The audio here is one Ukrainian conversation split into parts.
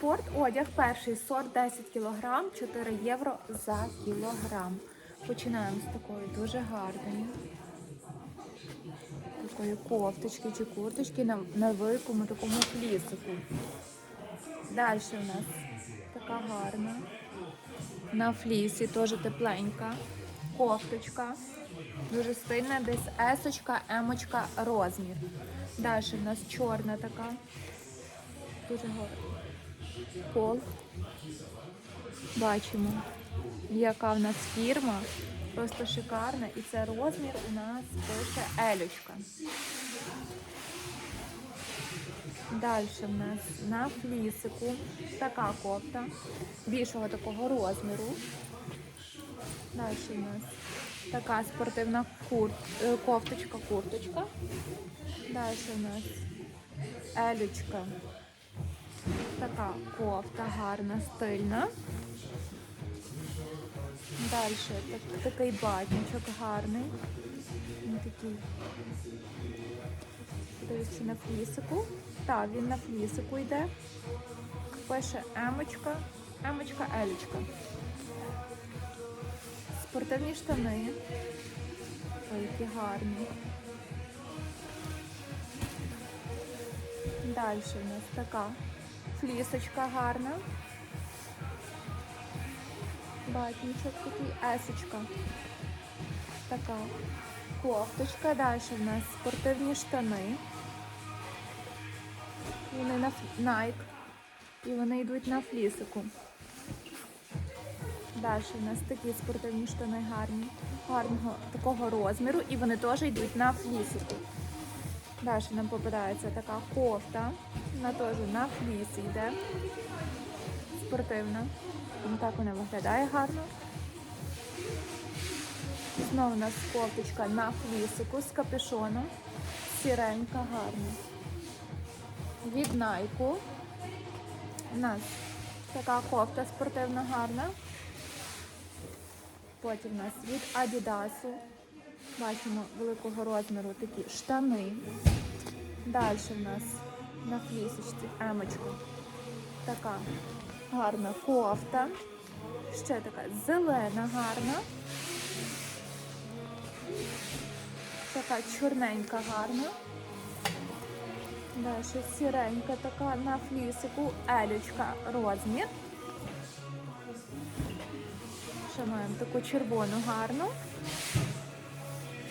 Спорт одяг перший сорт 10 кг, 4 євро за кілограм. Починаємо з такої дуже гарної. Такої кофточки чи курточки на, на великому такому флісику. Далі у нас така гарна. На флісі теж тепленька. Кофточка. Дуже стильна, десь есочка, емочка, розмір. Далі у нас чорна така. Дуже гарна. Пол. Бачимо, яка в нас фірма. Просто шикарна. І це розмір у нас пише елючка. Далі в нас на флісику така кофта більшого такого розміру. Далі у нас така спортивна кур... е, кофточка, курточка. Далі у нас елючка. Така кофта гарна, стильна. Далі так, такий батничок гарний. Він такий. Дивіться на флісику. Так, він на флісику йде. Пише емочка, емочка, елічка. Спортивні штани. Ой, які гарні. Далі у нас така флісочка гарна. Батничок такий, есочка. Така кофточка. Далі у нас спортивні штани. Вони на Nike. І вони йдуть на флісику. Далі у нас такі спортивні штани гарні, гарного такого розміру, і вони теж йдуть на флісику. Далі нам попадається така кофта. Вона теж на флісі йде. Спортивна. Тому так вона виглядає гарно. Знову у нас кофточка на флісику з капюшоном. Сіренька гарна. Від Найку. У нас така кофта спортивна гарна. Потім у нас від Адідасу. Бачимо великого розміру такі штани. Далі в нас на флісочці емочка. Така гарна кофта. Ще така зелена гарна. Така чорненька гарна. Далі сіренька така на флісику, елючка розмір. Ще маємо таку червону гарну.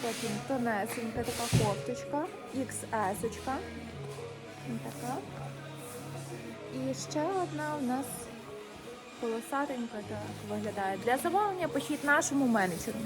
Потім тонесенька така кофточка, XS. -очка. Така. І ще одна у нас полосатенька так виглядає. Для замовлення пишіть нашому менеджеру.